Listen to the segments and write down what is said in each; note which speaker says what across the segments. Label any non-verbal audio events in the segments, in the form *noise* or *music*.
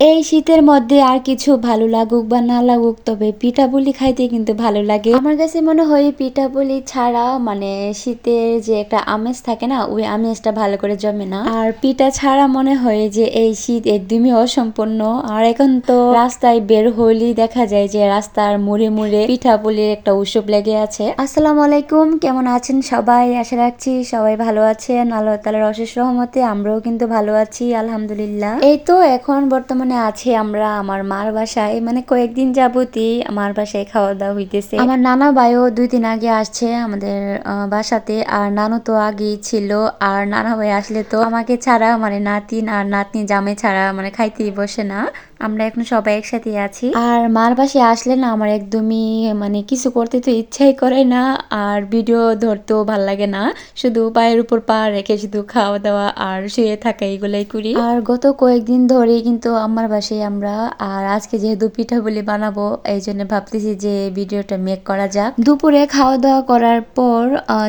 Speaker 1: এই শীতের মধ্যে আর কিছু ভালো লাগুক বা না লাগুক, তবে পিঠা পুলি খাইতে কিন্তু ভালো লাগে। আমার কাছে মনে হয় পিঠা পুলি ছাড়া মানে শীতের যে একটা আমেজ থাকে না, ওই আমেজটা ভালো করে জমে না। আর পিঠা ছাড়া মনে হয় যে এই শীত একদমই অসম্পূর্ণ। আর এখন তো রাস্তায় বের হইলেই দেখা যায় যে রাস্তার মুড়ে মুড়ে পিঠা পুলির একটা উৎসব লেগে আছে। আসসালামু আলাইকুম, কেমন আছেন সবাই? আশা রাখছি সবাই ভালো আছেন। আল্লাহ তালার অশেষ রহমতে আমরাও কিন্তু ভালো আছি, আলহামদুলিল্লাহ। এই তো এখন বর্তমানে আছি আমরা আমার মার বাসায় মানে কয়েকদিন যাবতই আমার বাসায় খাওয়া দাওয়া হইতেছে। আমার নানা ভাইও দুই দিন আগে আসছে আমাদের বাসাতে, আর নানু তো আগেই ছিল, আর নানা ভাই আসলে তো আমাকে ছাড়া মানে নাতিন আর নাতনি জামে ছাড়া মানে খাইতেই বসে না। আমরা এখন সবাই একসাথে আছি। আর মার বাসায় আসলে না আমার একদমই মানে কিছু করতে তো ইচ্ছাই করে না, আর ভিডিও ধরতেও ভালো লাগে না। শুধু পায়ের উপর পা রেখে শুধু খাওয়া দাওয়া আর শুয়ে থাকা এগুলাই করি। আর গত কয়েকদিন ধরে কিন্তু আমার বাসায় আমরা, আর আজকে যেহেতু পিঠা বলি বানাবো, এই জন্য ভাবতেছি যে ভিডিওটা মেক করা যাক। দুপুরে খাওয়া দাওয়া করার পর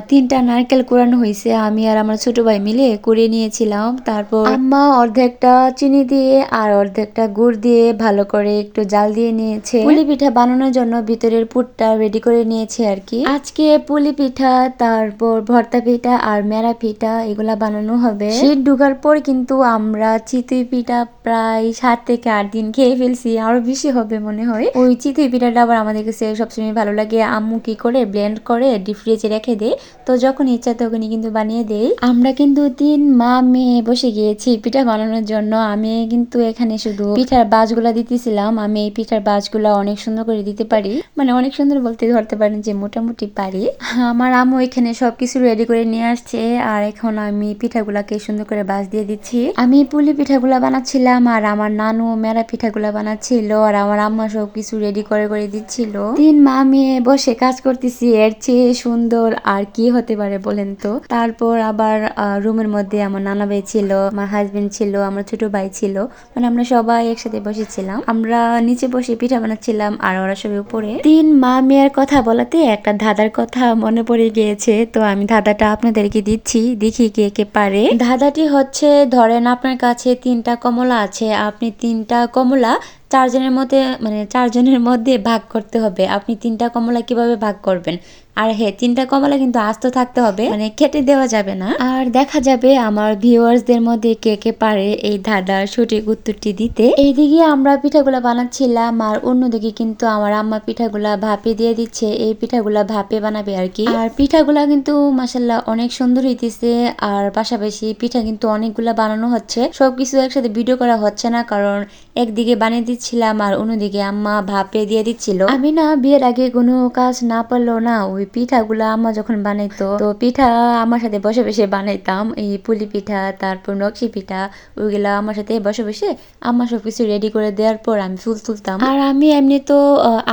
Speaker 1: তিনটা নারকেল কোরানো হয়েছে আমি আর আমার ছোট ভাই মিলে কুড়িয়ে নিয়েছিলাম। তারপর আম্মা অর্ধেকটা চিনি দিয়ে আর অর্ধেকটা গুড় দিয়ে ভালো করে একটু জাল দিয়ে নিয়েছে। পুলি পিঠা বানানোর জন্য ভিতরের পুরটা রেডি করে নিয়েছে আর কি। আজকে পুলি পিঠা, তারপর ভর্তা পিঠা আর মেরা পিঠা এগুলা বানানো হবে। শীত ঢুকার পর কিন্তু আমরা চিতই পিঠা প্রায় সাত থেকে আট দিন খেয়ে ফেলছি, আরও বেশি হবে মনে হয়। ওই চিতই পিঠাটা আবার আমাদের কাছে সবসময় ভালো লাগে। আম্মু কি করে ব্লেন্ড করে ডিপ ফ্রিজে রেখে দেয়, তো যখন ইচ্ছা তখনই কিন্তু বানিয়ে দেই। আমরা কিন্তু তিন মা মেয়ে বসে গিয়েছি পিঠা বানানোর জন্য। আমি কিন্তু এখানে শুধু পিঠার বাজগুলা দিতেছিলাম, আমি এই পিঠার বাজগুলা অনেক সুন্দর করে দিতে পারি। মানে অনেক সুন্দর বলতে ধরতে পারেন যে মোটামুটি পারি। আমার আম্মু এখানে সবকিছু রেডি করে নিয়ে আসছে আর এখন আমি পিঠাগুলাকে সুন্দর করে বাজ দিয়ে দিচ্ছি। আমি পুলি পিঠাগুলা বানাচ্ছিলাম আর আমার নানু মেরা পিঠাগুলা বানাচ্ছিল আর আমার আম্মা সবকিছু রেডি করে করে দিচ্ছিল। তিন মা মেয়ে বসে কাজ করতেছি, এর চেয়ে সুন্দর আর কি হতে পারে বলেন তো? তারপর আবার রুমের মধ্যে আমার নানা ভাই ছিল, আমার হাজবেন্ড ছিল, আমার ছোট ভাই ছিল। মানে আমরা সবাই একসাথে বসেছিলাম। আমরা নিচে বসে পিঠা বানাচ্ছিলাম আর ওরা সবাই উপরে। তিন মা মেয়ের কথা বলাতে একটা ধাঁধার কথা মনে পড়ে গিয়েছে। তো আমি ধাঁধাটা আপনাদেরকে দিচ্ছি, দেখি কে কে পারে। ধাঁধাটি হচ্ছে, ধরেন আপনার কাছে তিনটা কমলা আছে। আপনি তিনটা কমলা চারজনের মধ্যে মানে চারজনের মধ্যে ভাগ করতে হবে। আপনি তিনটা কমলা কীভাবে ভাগ করবেন? আর হ্যাঁ তিনটা কমলা কিন্তু আস্ত থাকতে হবে মানে কেটে দেওয়া যাবে না। আর দেখা যাবে আমার ভিউয়ার্সদের মধ্যে কে কে পারে এই ধাঁধার সঠিক উত্তরটি দিতে। এইদিকে আমরা পিঠাগুলা বানাচ্ছিলাম, আর অন্যদিকে কিন্তু আমার আম্মা পিঠাগুলা ভাপে দিয়ে দিচ্ছে। এই পিঠাগুলা ভাপে বানাবে আর কি। আর পিঠাগুলা কিন্তু মাসাল্লাহ অনেক সুন্দর হইতেছে, আর পাশাপাশি পিঠা কিন্তু অনেকগুলা বানানো হচ্ছে। সবকিছু একসাথে ভিডিও করা হচ্ছে না, কারণ একদিকে বানিয়ে দিচ্ছিলাম আর অন্যদিকে আম্মা ভাপে দিয়ে দিচ্ছিল। আমি না বিয়ের আগে কোনো কাজ না পারলেও না ওই পিঠাগুলা আম্মা যখন বানাইতো, তো পিঠা আমার সাথে বসে বসে বানাইতাম। এই পুলি পিঠা, তারপর নকশি পিঠা, ওইগুলা আমার সাথে বসে বসে আম্মা সবকিছু রেডি করে দেওয়ার পর আমি ফুল তুলতাম। আর আমি এমনি তো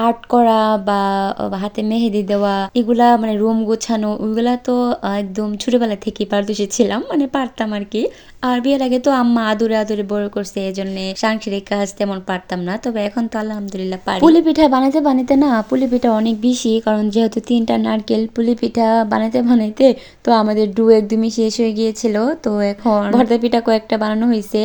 Speaker 1: আর্ট করা বা হাতে মেহেদি দেওয়া, এগুলা মানে রুম গোছানো, ওইগুলা তো একদম ছোটবেলা থেকে পারদর্শী ছিলাম মানে পারতাম আর কি। আর বিয়ের আগে তো আম্মা আদুরে আদুরে বড় করছে এই জন্য সাংসারিক কাজ তেমন পারতাম না তবে এখন তো আলহামদুলিল্লাহ পারি। পুলি পিঠা বানাইতে বানাইতে না পুলি পিঠা অনেক বেশি কারণ যেহেতু তিনটা নারকেল পুলি পিঠা বানাইতে বানাইতে তো আমাদের ডু একদমই শেষ হয়ে গিয়েছিল তো এখন ভর্তা পিঠা কয়েকটা বানানো হয়েছে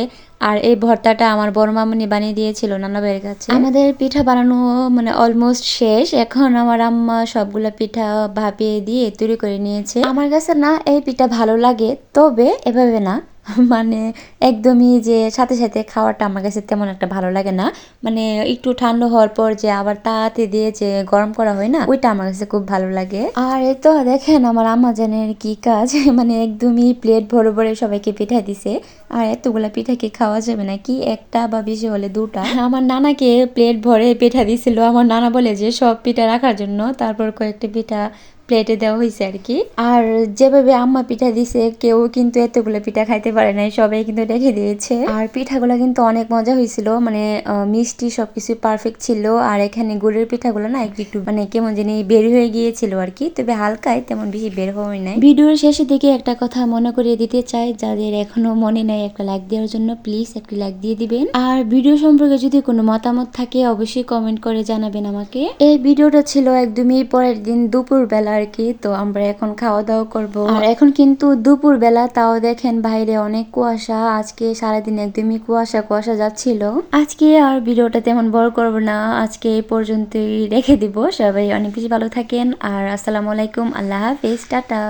Speaker 1: আর এই ভর্তাটা আমার বড় মামনি বানিয়ে দিয়েছিল নানা ভাইয়ের কাছে। আমাদের পিঠা বানানো মানে অলমোস্ট শেষ এখন আমার আম্মা সবগুলা পিঠা ভাপিয়ে দিয়ে তৈরি করে নিয়েছে। আমার কাছে না এই পিঠা ভালো লাগে তবে এভাবে না *laughs* মানে একদমই যে সাথে সাথে খাওয়াটা আমার কাছে তেমন একটা ভালো লাগে না। মানে একটু ঠান্ডা হওয়ার পর যে আবার তাতে দিয়ে যে গরম করা হয় না, ওইটা আমার কাছে খুব ভালো লাগে। আর এই তো দেখেন আমার আম্মা জানের কি কাজ *laughs* মানে একদমই প্লেট ভরে ভরে সবাইকে পিঠা দিছে। আর এতগুলা পিঠা কি খাওয়া যাবে না কি একটা বা বেশি হলে দুটা। *laughs* আমার নানাকে প্লেট ভরে পিঠা দিছিল। আমার নানা বলে যে সব পিঠা রাখার জন্য, তারপর কয়েকটা পিঠা প্লেটে দেওয়া হয়েছে আর কি আর যেভাবে আম্মা পিঠা দিছে, কেউ কিন্তু এতগুলো পিঠা খাইতে পারে নাই, সবাই কিন্তু রেখে দিয়েছে। আর পিঠাগুলো কিন্তু অনেক মজা হয়েছিল মানে মিষ্টি সবকিছু পারফেক্ট ছিল। আর এখানে গুড়ের পিঠাগুলো না একটু একটু মানে কেমন জানি বের হয়ে গিয়েছিল আর কি তবে হালকায় তেমন বেশি বের হওয়াই নাই। ভিডিওর শেষের দিকে একটা কথা মনে করিয়ে দিতে চাই, যাদের এখনও মনে নাই একটা লাইক দেওয়ার জন্য প্লিজ একটি লাইক দিয়ে দিবেন। আর ভিডিও সম্পর্কে যদি কোনো মতামত থাকে, অবশ্যই কমেন্ট করে জানাবেন আমাকে। এই ভিডিওটা ছিল একদমই পরের দিন দুপুর বেলার আর কি তো আমরা এখন খাওয়া দাওয়া করব আর এখন কিন্তু দুপুর বেলা তাও দেখেন বাইরে অনেক কুয়াশা। আজকে সারাদিন একদমই কুয়াশা কুয়াশা যাচ্ছিল। আজকে আর ভিডিওটা তেমন বড় করব না। আজকে এই পর্যন্তই রেখে দিব। সবাই অনেক বেশি ভালো থাকেন। আর আসসালামু আলাইকুম। আল্লাহ হাফেজ। টাটা।